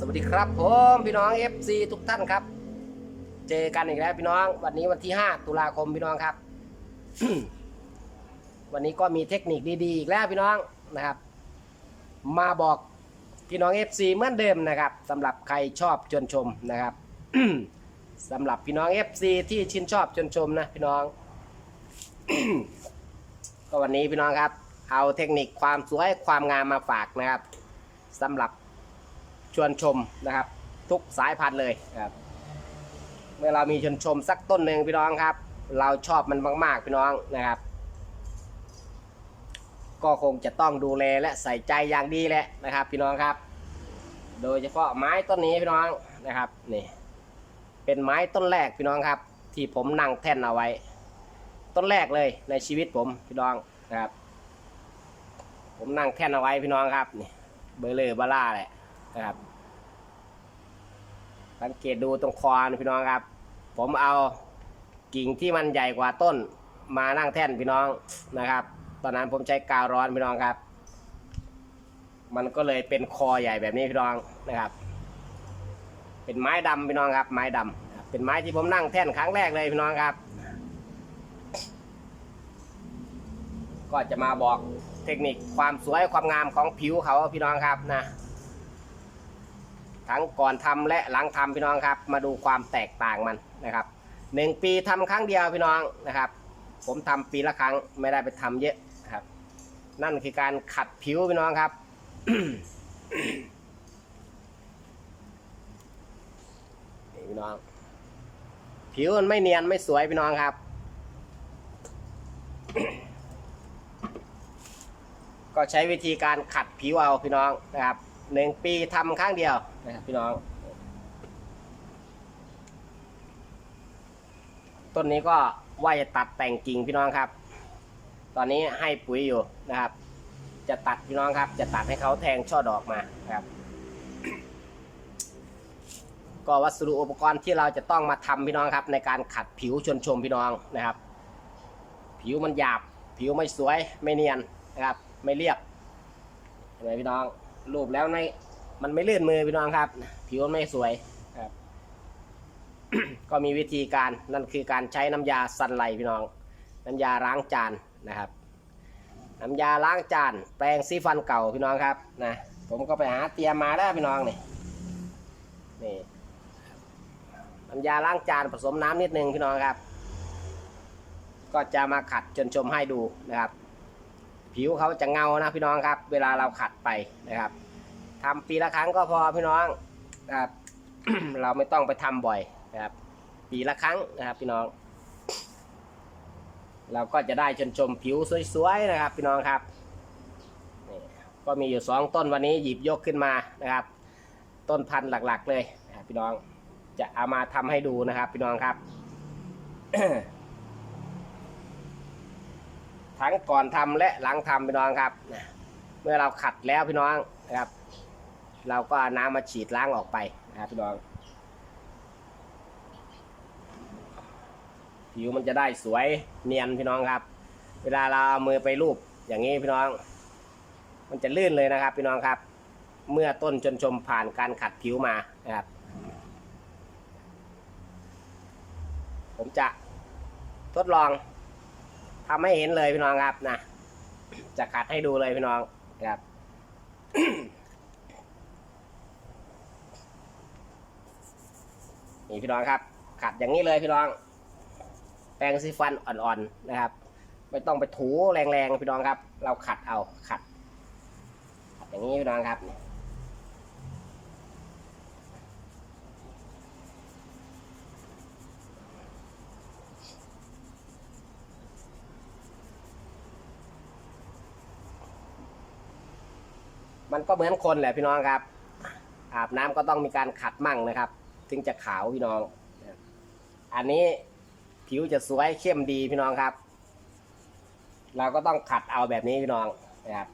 สวัสดีครับผมพี่น้อง FC ทุกท่านครับ เจอกันอีกแล้วพี่น้อง วันนี้วันที่ 5 ตุลาคมพี่น้องครับ วันนี้ก็มีเทคนิคดีๆอีกแล้วพี่น้องนะครับ มาบอกพี่น้อง FC เหมือนเดิมนะครับสำหรับใครชอบชวนชมนะครับสำหรับพี่น้อง FC ที่ชื่นชอบชวนชมนะพี่น้อง ก็วันนี้พี่น้องครับ เอาเทคนิคความสวยความงามมาฝากนะครับสำหรับ ชวนชมนะครับ ทุกสายพันธุ์เลยครับ เมื่อเรามีชวนชมสักต้นหนึ่งพี่น้องครับ เราชอบมันมากๆพี่น้องนะครับ ก็คงจะต้องดูแลและใส่ใจอย่างดีแหละนะครับ พี่น้องครับ โดยเฉพาะไม้ต้นนี้พี่น้องนะครับนี่เป็นไม้ต้นแรกพี่น้องครับ ที่ผมนั่งแท่นเอาไว้ ต้นแรกเลยในชีวิตผมพี่น้องนะครับ ผมนั่งแท่นเอาไว้พี่น้องครับนี่เบอร์เลอร์บาร่าแหละ นะครับ สังเกตดูตรงคอนะพี่น้องครับ ผมเอากิ่งที่มันใหญ่กว่าต้นมานั่งแท่นพี่น้องนะครับ ตอนนั้นผมใช้กาวร้อนพี่น้องครับ มันก็เลยเป็นคอใหญ่แบบนี้พี่น้องนะครับ เป็นไม้ดำพี่น้องครับ ไม้ดำนะครับเป็นไม้ที่ผมนั่งแท่นครั้งแรกเลยพี่น้องครับ ก็จะมาบอกเทคนิคความสวยความงามของผิวเขาพี่น้องครับนะ ทั้งก่อนทำและหลังทำพี่น้องครับ มาดูความแตกต่างมันนะครับหนึ่งปีทำครั้งเดียวพี่น้องนะครับ ผมทำปีละครั้งไม่ได้ไปทำเยอะนะครับ นั่นคือการขัดผิวพี่น้องครับนี่พี่น้อง ผิวมันไม่เนียนไม่สวยพี่น้องครับ ก็ใช้วิธีการขัดผิวเอาพี่น้องนะครับ หนึ่งปีทำครั้งเดียวนะครับพี่น้อง ต้นนี้ก็ว่าจะตัดแต่งกิ่งพี่น้องครับ ตอนนี้ให้ปุ๋ยอยู่นะครับ จะตัดพี่น้องครับ จะตัดให้เขาแทงช่อดอกมานะครับ ก็วัสดุอุปกรณ์ที่เราจะต้องมาทำพี่น้องครับ ในการขัดผิวชนชมพี่น้องนะครับ ผิวมันหยาบ ผิวไม่สวยไม่เนียนนะครับ ไม่เรียบเห็นไหมพี่น้อง รูปแล้วในมันไม่ลื่นมือพี่น้องครับ ผิวไม่สวยครับ ก็มีวิธีการนั่นคือการใช้น้ำยาซันไลพี่น้อง น้ำยาล้างจานนะครับ น้ำยาล้างจาน แปรงซีฟันเก่าพี่น้องครับนะผมก็ไปหาเตรียมมาแล้วพี่น้องนี่นี่น้ำยาล้างจานผสมน้ำนิดนึงพี่น้องครับ ก็จะมาขัดจนชมให้ดูนะครับ ผิวเขาจะเงานะพี่น้องครับ เวลาเราขัดไปนะครับทำปีละครั้งก็พอพี่น้องนะครับเราไม่ต้องไปทำบ่อยนะครับ ปีละครั้งนะครับพี่น้อง เราก็จะได้ชมชมผิวสวยๆนะครับ พี่น้องครับก็มีอยู่สองต้นวันนี้หยิบยกขึ้นมานะครับ ต้นพันธุ์หลักๆเลยนะครับพี่น้องจะเอามาทำให้ดูนะครับ พี่น้องครับ ทั้งก่อนทำและหลังทำพี่น้องครับนะเมื่อเราขัดแล้วพี่น้องนะครับ เราก็น้ำมาฉีดล้างออกไปนะครับพี่น้อง ผิวมันจะได้สวยเนียนพี่น้องครับ เวลาเราเอามือไปรูปอย่างนี้พี่น้อง มันจะลื่นเลยนะครับ พี่น้องครับ เมื่อต้นจนชมผ่านการขัดผิวมานะครับ ผมจะทดลอง ทำให้เห็นเลยพี่น้องครับนะจะขัดให้ดูเลยพี่น้องครับนี่พี่น้องครับ ขัดอย่างนี้เลยพี่น้อง แปรงสีฟันอ่อนๆนะครับ ไม่ต้องไปถูแรงๆพี่น้องครับ เราขัดเอาขัดขัดอย่างนี้พี่น้องครับ มันก็เหมือนคนแหละพี่น้องครับ อาบน้ำก็ต้องมีการขัดมั่งนะครับ ถึงจะขาวพี่น้อง อันนี้ผิวจะสวยเข้มดีพี่น้องครับ เราก็ต้องขัดเอาแบบนี้พี่น้องนะครับ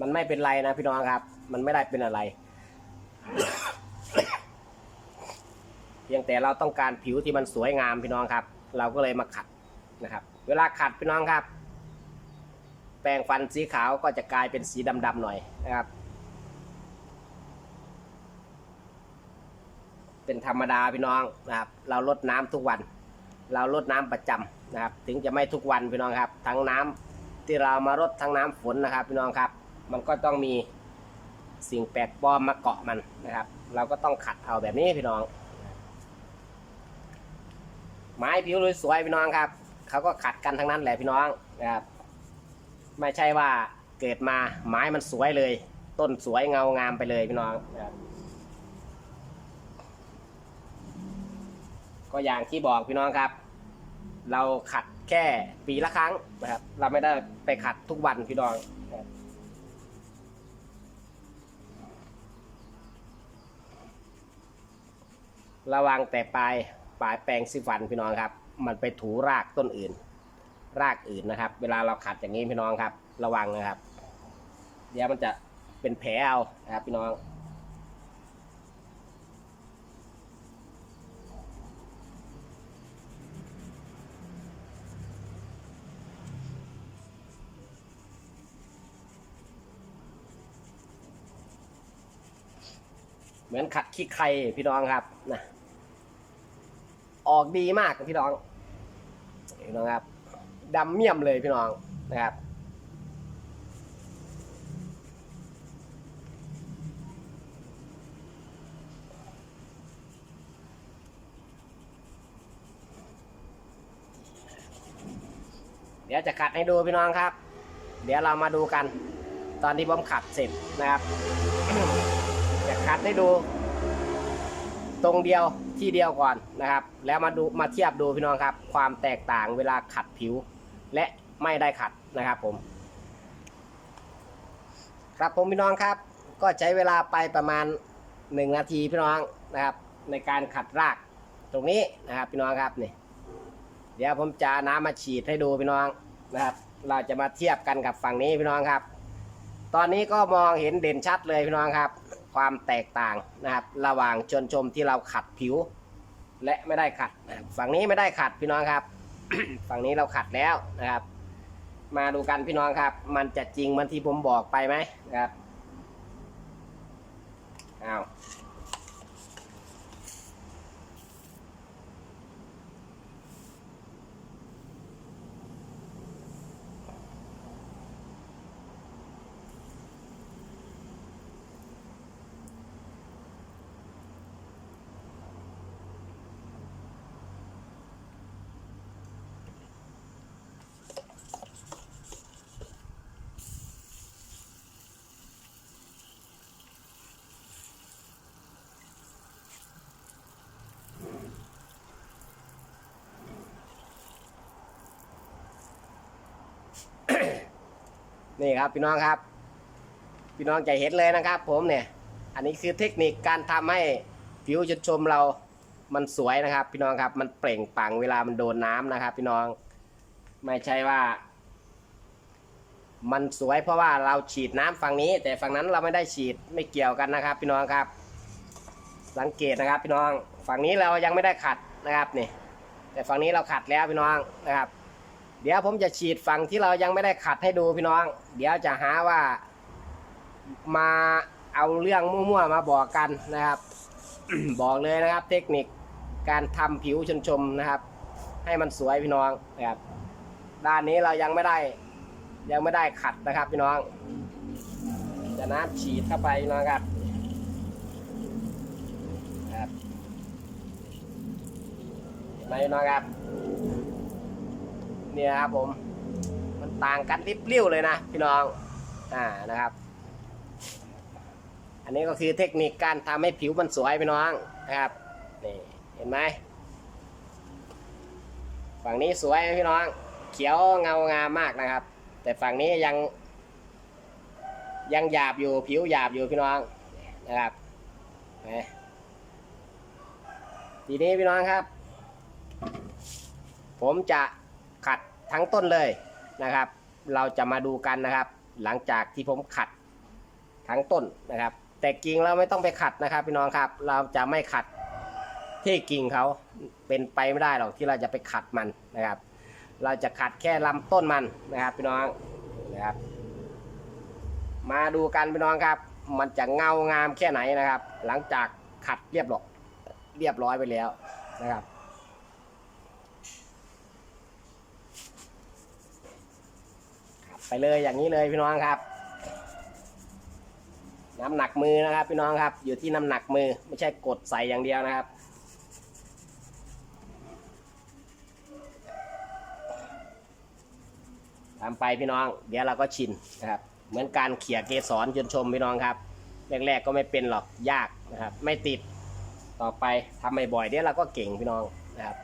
มันไม่เป็นไรนะพี่น้องครับ มันไม่ได้เป็นอะไร เพี ยงแต่เราต้องการผิวที่มันสวยงามพี่น้องครับ เราก็เลยมาขัดนะครับ เวลาขัดพี่น้องครับ แปรงฟันสีขาวก็จะกลายเป็นสีดำๆหน่อยนะครับ เป็นธรรมดาพี่น้องนะครับ เราลดน้ำทุกวัน เราลดน้ำประจำนะครับ ถึงจะไม่ทุกวันพี่น้องครับ ทั้งน้ำที่เรามารดทั้งน้ำฝนนะครับพี่น้องครับ มันก็ต้องมีสิ่งแปลกปลอมมาเกาะมันนะครับ เราก็ต้องขัดเอาแบบนี้พี่น้อง ไม้ผิวสวยๆพี่น้องครับเขาก็ขัดกันทั้งนั้นแหละพี่น้องนะครับไม่ใช่ว่าเกิดมาไม้มันสวยเลย ต้นสวยเงางามไปเลยพี่น้องนะครับก็อย่างที่บอกพี่น้องครับ เราขัดแค่ปีละครั้งนะครับ เราไม่ได้ไปขัดทุกวันพี่น้องนะครับระวังแต่ปลาย ปลายแปรงสีฟันพี่น้องครับ มันไปถูรากต้นอื่น รากอื่นนะครับ เวลาเราขัดอย่างนี้พี่น้องครับ ระวังนะครับ เดี๋ยวมันจะเป็นแผลเอานะครับพี่น้องเหมือนขัดขี้ใครพี่น้องครับนะ ออกดีมากพี่น้องพี่น้องครับดำเมี่ยมเลยพี่น้องนะครับเดี๋ยวจะขัดให้ดูพี่น้องครับ เดี๋ยวเรามาดูกัน ตอนที่ผมขัดเสร็จนะครับ จะคัดให้ดู ตรงเดียว ที่เดียวก่อนนะครับ แล้วมาดูมาเทียบดูพี่น้องครับ ความแตกต่างเวลาขัดผิว และไม่ได้ขัดนะครับผม ครับผมพี่น้องครับ ก็ใช้เวลาไปประมาณ 1 นาทีพี่น้องนะครับ ในการขัดรากตรงนี้นะครับพี่น้องครับนี่เดี๋ยวผมจะน้ำมาฉีดให้ดูพี่น้องนะครับ เราจะมาเทียบกันกับฝั่งนี้พี่น้องครับ ตอนนี้ก็มองเห็นเด่นชัดเลยพี่น้องครับ ความแตกต่างนะครับ ระหว่างชนชมที่เราขัดผิว และไม่ได้ขัดนะครับฝั่งนี้ไม่ได้ขัดพี่น้องครับ ฝั่งนี้เราขัดแล้วนะครับ มาดูกันพี่น้องครับ มันจะจริงเหมันที่ผมบอกไปไหมนะครับอ้าว นี่ครับพี่น้องครับ พี่น้องจะเห็นเลยนะครับ ผมเนี่ย อันนี้คือเทคนิคการทำให้ผิวชนชมเรามันสวยนะครับ พี่น้องครับมันเปล่งปลั่งเวลามันโดนน้ำนะครับ พี่น้องไม่ใช่ว่า มันสวยเพราะว่าเราฉีดน้ำฝั่งนี้ แต่ฝั่งนั้นเราไม่ได้ฉีดไม่เกี่ยวกันนะครับ พี่น้องครับ สังเกตนะครับ พี่น้องฝั่งนี้เรายังไม่ได้ขัดนะครับนี่แต่ฝั่งนี้เราขัดแล้วพี่น้องนะครับ เดี๋ยวผมจะฉีดฝั่งที่เรายังไม่ได้ขัดให้ดูพี่น้อง เดี๋ยวจะหาว่ามาเอาเรื่องมั่วๆมาบอกกันนะครับ บอกเลยนะครับเทคนิคการทำผิวชนชมนะครับ ให้มันสวยพี่น้องนะครับ ด้านนี้เรายังไม่ได้ยังไม่ได้ขัดนะครับพี่น้องจะน้ำฉีดเข้าไปพี่น้องครับครับไมพี่น้องครับ เนี่ยครับผม มันต่างกันริบเรี่ยวเลยนะพี่น้อง อ่านะครับ อันนี้ก็คือเทคนิคการทำให้ผิวมันสวยพี่น้องนะครับ นี่เห็นไหม ฝั่งนี้สวยพี่น้อง เขียวเงางามมากนะครับ แต่ฝั่งนี้ยัง ยังหยาบอยู่ผิวหยาบอยู่พี่น้องนะครับทีนี้พี่น้องครับ ผมจะ ทั้งต้นเลยนะครับ เราจะมาดูกันนะครับ หลังจากที่ผมขัดทั้งต้นนะครับ แต่กิ่งเราไม่ต้องไปขัดนะครับพี่น้องครับ เราจะไม่ขัดที่กิ่งเขาเป็นไปไม่ได้หรอกที่เราจะไปขัดมันนะครับ เราจะขัดแค่ลำต้นมันนะครับพี่น้องนะครับ มาดูกันพี่น้องครับ มันจะเงางามแค่ไหนนะครับ หลังจากขัดเรียบร้อยเรียบร้อยไปแล้วนะครับขัด ไปเลยอย่างนี้เลยพี่น้องครับ น้ำหนักมือนะครับ พี่น้องครับ อยู่ที่น้ำหนักมือไม่ใช่กดใส่อย่างเดียวนะครับทำไปพี่น้อง เดี๋ยวเราก็ชินนะครับ เหมือนการเขี่ยเกสรจนชมพี่น้องครับ แรกๆก็ไม่เป็นหรอกยากนะครับ ไม่ติดต่อไปทำบ่อยๆเดี๋ยวเราก็เก่งพี่น้องนะครับ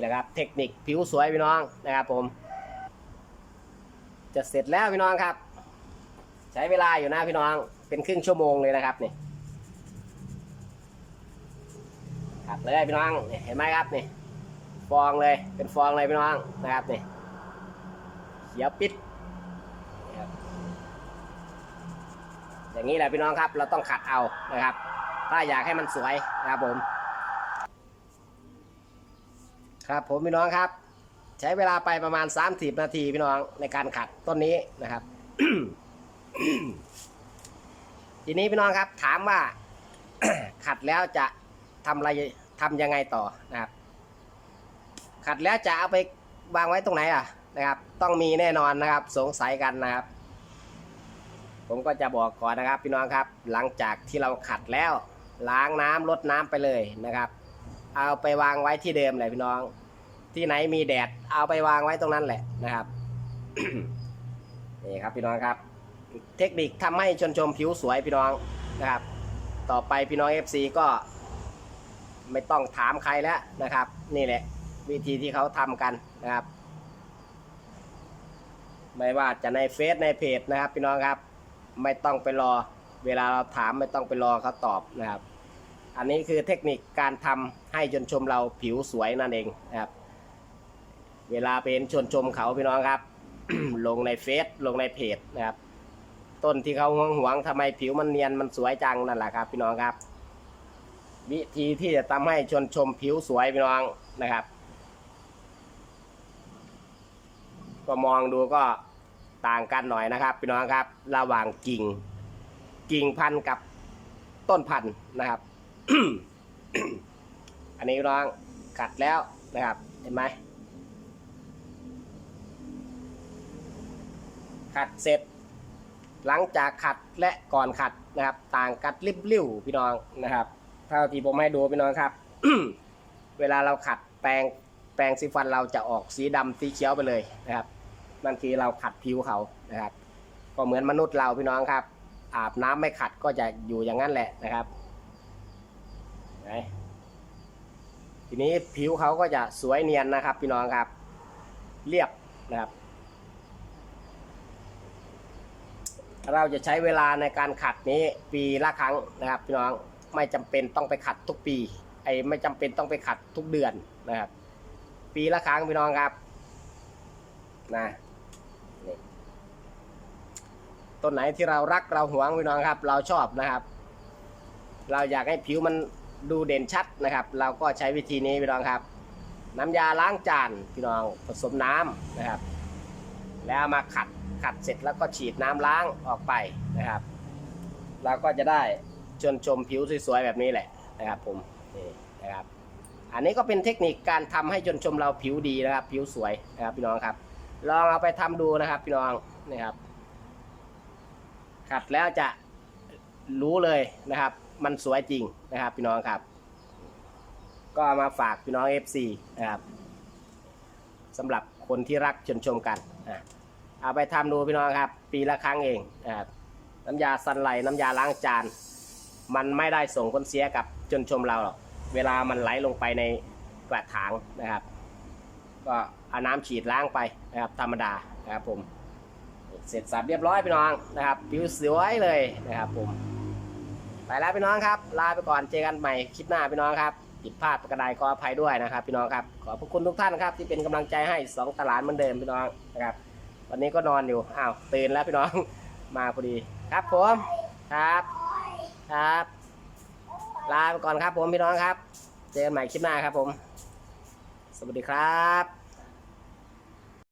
นี่แหละครับ เทคนิคผิวสวยพี่น้องนะครับผม จะเสร็จแล้วพี่น้องครับ ใช้เวลาอยู่นะพี่น้อง เป็นครึ่งชั่วโมงเลยนะครับนี่ขัดเลยพี่น้องเห็นไหมครับนี่ฟองเลยเป็นฟองเลยพี่น้องนะครับนี่เขียวปิดอย่างนี้แหละพี่น้องครับ เราต้องขัดเอานะครับ ถ้าอยากให้มันสวยนะครับผม ครับผมพี่น้องครับ ใช้เวลาไปประมาณ 30 นาทีพี่น้องในการขัดต้นนี้นะครับ ทีนี้พี่น้องครับ ถามว่า ขัดแล้วจะทำอะไรทำยังไงต่อนะครับ ขัดแล้วจะเอาไปวางไว้ตรงไหนอะนะครับ ต้องมีแน่นอนนะครับ สงสัยกันนะครับ ผมก็จะบอกก่อนนะครับ พี่น้องครับ หลังจากที่เราขัดแล้ว ล้างน้ำลดน้ำไปเลยนะครับ เอาไปวางไว้ที่เดิมเลยพี่น้อง ที่ไหนมีแดด เอาไปวางไว้ตรงนั้นแหละนะครับนี่ครับพี่น้องครับ เทคนิคทำให้ชนชมผิวสวยพี่น้องนะครับ ต่อไปพี่น้อง FC ก็ ไม่ต้องถามใครแล้วนะครับ นี่แหละ วิธีที่เขาทำกันนะครับ ไม่ว่าจะในเฟซในเพจนะครับ พี่น้องครับ ไม่ต้องไปรอ เวลาเราถามไม่ต้องไปรอเขาตอบนะครับ อันนี้คือเทคนิคการทำให้ชนชมเราผิวสวยนั่นเองนะครับ เวลาเป็นชนชมเขาพี่น้องครับ ลงในเฟซลงในเพจนะครับ ต้นที่เขาหวงหวงทำไมผิวมันเนียนมันสวยจังนั่นแหละครับ พี่น้องครับ วิธีที่จะทำให้ชนชมผิวสวยพี่น้องนะครับ ก็มองดูก็ต่างกันหน่อยนะครับ พี่น้องครับ ระหว่างกิ่งกิ่งพันธุ์กับต้นพันธุ์นะครับ อันนี้พี่น้องขัดแล้วนะครับ เห็นไหมขัดเสร็จ หลังจากขัดและก่อนขัดนะครับ ต่างกัดริบลิ่วพี่น้องนะครับ เท่าที่ผมให้ดูพี่น้องครับ เวลาเราขัดแปรงแปรงสีฟันเราจะออกสีดำสีเขียวไปเลยนะครับนั่นคือเราขัดผิวเขานะครับ ก็เหมือนมนุษย์เราพี่น้องครับ อาบน้ำไม่ขัดก็จะอยู่อย่างนั้นแหละนะครับ ทีนี้ผิวเขาก็จะสวยเนียนนะครับ พี่น้องครับ เรียบนะครับ เราจะใช้เวลาในการขัดนี้ปีละครั้งนะครับ พี่น้องไม่จำเป็นต้องไปขัดทุกปี ไอ้ไม่จำเป็นต้องไปขัดทุกเดือนนะครับ ปีละครั้งพี่น้องครับนะนต้นไหนที่เรารักเราหวงพี่น้องครับ เราชอบนะครับ เราอยากให้ผิวมัน ดูเด่นชัดนะครับ เราก็ใช้วิธีนี้พี่น้องครับ น้ำยาล้างจานพี่น้องผสมน้ำนะครับ แล้วมาขัดขัดเสร็จแล้วก็ฉีดน้ำล้างออกไปนะครับ เราก็จะได้ชนชมผิวสวยๆแบบนี้แหละนะครับผมนี่นะครับ อันนี้ก็เป็นเทคนิคการทำให้ชนชมเราผิวดีนะครับ ผิวสวยนะครับพี่น้องครับ ลองเอาไปทำดูนะครับพี่น้องนี่ครับ ขัดแล้วจะรู้เลยนะครับ มันสวยจริงนะครับพี่น้องครับ ก็มาฝากพี่น้อง FC นะครับสำหรับคนที่รักชนชมกันอะเอาไปทำดูพี่น้องครับ ปีละครั้งเองนะครับน้ำยาสันไหลน้ำยาล้างจาน มันไม่ได้ส่งผลเสียกับชนชมเราหรอกเวลามันไหลลงไปในกระถางนะครับ ก็เอาน้ำฉีดล้างไปนะครับธรรมดานะครับผมเสร็จสับเรียบร้อยพี่น้องนะครับผิวสวยเลยนะครับผม ไปแล้วพี่น้องครับ ลาไปก่อนเจอกันใหม่คลิปหน้าพี่น้องครับผิดพลาดประกระไดขออภัยด้วยนะครับ พี่น้องครับขอบพรคุณทุกท่านครับ ที่เป็นกำลังใจให้สองตลาดเหมือนเดิมพี่น้องนะครับ วันนี้ก็นอนอยู่อ้าวตื่นแล้วพี่น้องมาพอดีครับผมครับครับ ลาไปก่อนครับผมพี่น้องครับ เจอกันใหม่คลิปหน้าครับผม สวัสดีครับ